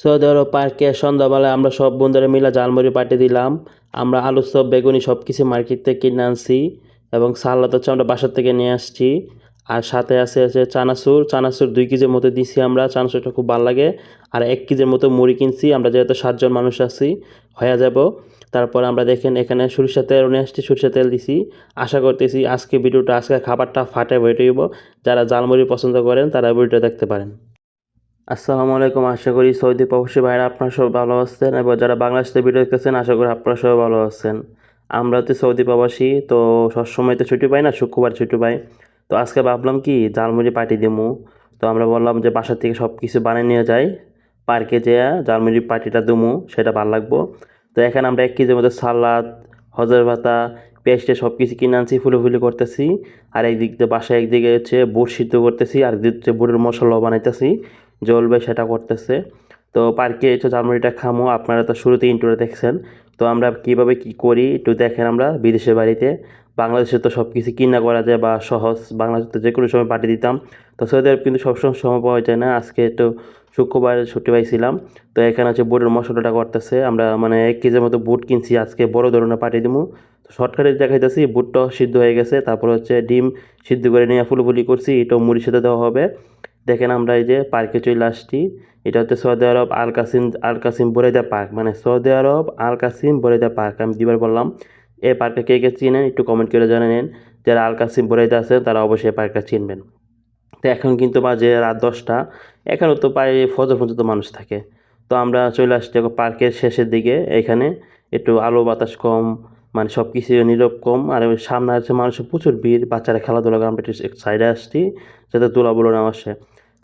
Saudi আরব পার্কে সন্ধ্যাবেলায় আমরা সব বন্ধুরা মিলে ঝালমুড়ি পার্টি দিলাম। আমরা আলু সব বেগুনি সব কিছু মার্কেট থেকে কিনে আনছি এবং সালাদ হচ্ছে আমরা বাসার থেকে নিয়ে আসছি। আর সাথে আছে আছে চানাচুর। চানাচুর দুই কেজির মতো দিছি আমরা। চানাচুরটা খুব ভালো লাগে। আর এক কেজির মতো মুড়ি কিনছি। আমরা যেহেতু সাতজন মানুষ আছি, হয়ে যাব। তারপর আমরা দেখেন এখানে সরিষা তেল নিয়ে আসছি। সরিষা তেল দিছি। আশা করতেছি আজকে ভিডিওটা আজকে খাবারটা ফাটে হইব। যারা জালমুড়ি পছন্দ করেন তারা ভিডিওটা দেখতে পারেন। আসসালামু আলাইকুম। আশা করি সৌদি প্রবাসী ভাইরা আপনারা সব ভালো আছেন এবং যারা বাংলাদেশ ভিডিও দেখতেছেন, আশা করি আপনারা সবাই ভালো আছেন। আমরা তো সৌদি প্রবাসী, তো সবসময় তো ছুটি পাই না, শুক্রবার ছুটি পাই। তো আজকে ভাবলাম কি জালমুড়ি পার্টি দিমু। তো আমরা বললাম যে বাসা থেকে সব কিছু বানিয়ে নিয়ে যাই। পার্কে যেয়ে জালমুড়ি পার্টিটা দিমু, সেটা ভালো লাগবো। তো এখানে আমরা এক কেজির মতো সালাদ, হজর ভাতা, পেস্টে সব কিছু কিনে আনছি ফুলি করতেছি। আর একদিক দিয়ে বাসায় একদিকে হচ্ছে বুট সিদ্ধ করতেছি, আর একদিক হচ্ছে বুটের মশলা বানাইতেছি। জ্বলবে সেটা করতেছে। তো পার্কে এসে জালমুড়িটা খামো, আপনারা তো শুরুতে ইন্টুরে দেখছেন। তো আমরা কীভাবে কি করি একটু দেখেন আমরা বিদেশের বাড়িতে। বাংলাদেশে তো সব কিছু কিনা করা যায় বা সহজ, বাংলাদেশে তো যে কোনো সময় পাঠিয়ে দিতাম। তো সৌদি আরব কিন্তু সবসময় সময় পাওয়া যায় না। আজকে একটু শুক্রবার ছুটি পাইছিলাম। তো এখানে হচ্ছে বুটের মশলাটা করতেছে। আমরা মানে এক কেজির মতো বুট কিনছি, আজকে বড় ধরনের পাঠিয়ে দিব তো শর্টকাটে দেখাইতেছি, বুটটাও সিদ্ধ হয়ে গেছে। তারপর হচ্ছে ডিম সিদ্ধ করে নিয়ে ফুলফুলি করছি, এটাও মুড়ির সাথে দেওয়া হবে। দেখেন আমরা এই যে পার্কে চলে আসছি। এটা হচ্ছে Saudi Arab Al Qassim Al Qassim Buraydah park মানে Saudi Arab Al Qassim Buraydah park আমি দুবার বললাম, এই পার্কে কে কে চিনেন একটু কমেন্ট করে জানে নেন। যারা আল কাসিম বরেদা আছেন, তারা অবশ্যই পার্কটা চিনবেন। তো এখন কিন্তু বাজে রাত দশটা। এখানেও তো প্রায় ফজর পর্যন্ত মানুষ থাকে। তো আমরা চলে আসছি এখন পার্কের শেষের দিকে। এখানে একটু আলো বাতাস কম মানে সব কিছু নীরব কম। আর সামনে আছে মানুষের প্রচুর ভিড়। বাচ্চারা খেলাধুলা আমরা একটু সাইডে আসছি, যাতে তোলাবলো না আসে।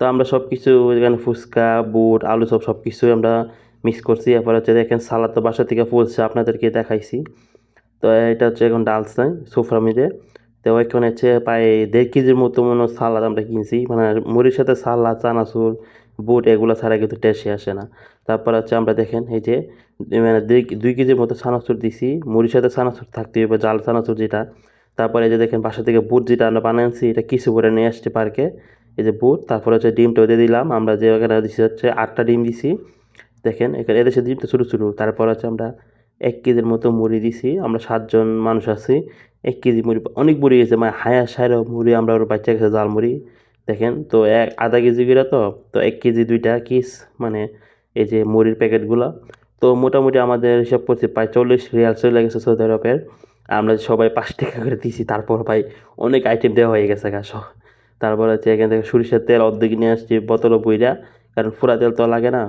তো আমরা সব কিছু এখানে ফুচকা, বুট, আলু সব সব কিছুই আমরা মিক্স করছি। এরপর হচ্ছে দেখেন সালাদ তো বাসা থেকে ফুলছে, আপনাদেরকে দেখাইছি। তো এটা হচ্ছে এখন ডালসাই সোফরা মিলে। তো ওইখানে হচ্ছে প্রায় দেড় কেজির মতো মনে সালাদ আমরা কিনছি। মানে মুড়ির সাথে সালাদ চানাচুর, বুট এগুলো ছাড়া কিন্তু টেস্টে আসে না। তারপর হচ্ছে আমরা দেখেন এই যে মানে দুই কেজির মতো চানাচুর দিছি। মুড়ির সাথে চানাচুর থাকতে হবে, জাল চানাচুর যেটা। তারপরে এই যে দেখেন বাসা থেকে বুট যেটা আমরা বানিয়েছি, এটা কিছু করে নিয়ে আসছি পার্কে এই যে বুট তারপরে হচ্ছে ডিমটা দিয়ে দিলাম। আমরা যে ওখানে দিছি হচ্ছে আটটা ডিম দিছি। দেখেন, এখানে এদেশে ডিমটা ছোটো ছোটো তারপর হচ্ছে আমরা এক কেজির মতো মুড়ি দিছি। আমরা সাতজন মানুষ আছি। এক কেজি মুড়ি, অনেক মুড়ি গেছে মানে হায়া সায়রা মুড়ি আমরা ওর বাচ্চা গেছে জাল মুড়ি। দেখেন, তো এক, আধা কেজি করে তো তো এক কেজি দুইটা কিস মানে এই যে মুড়ির প্যাকেটগুলো। তো মোটামুটি আমাদের হিসাব করছি প্রায় চল্লিশ রিয়াল চলে গেছে সৌদি আরবের। আমরা সবাই পাঁচ টাকা করে দিছি। তারপর ভাই অনেক আইটেম দেওয়া হয়ে গেছে গা তারপর হচ্ছে এখান থেকে সরিষার তেল অর্ধেক নিয়ে আসছি বোতলও বইরা কারণ ফুরা তেল তো লাগে না।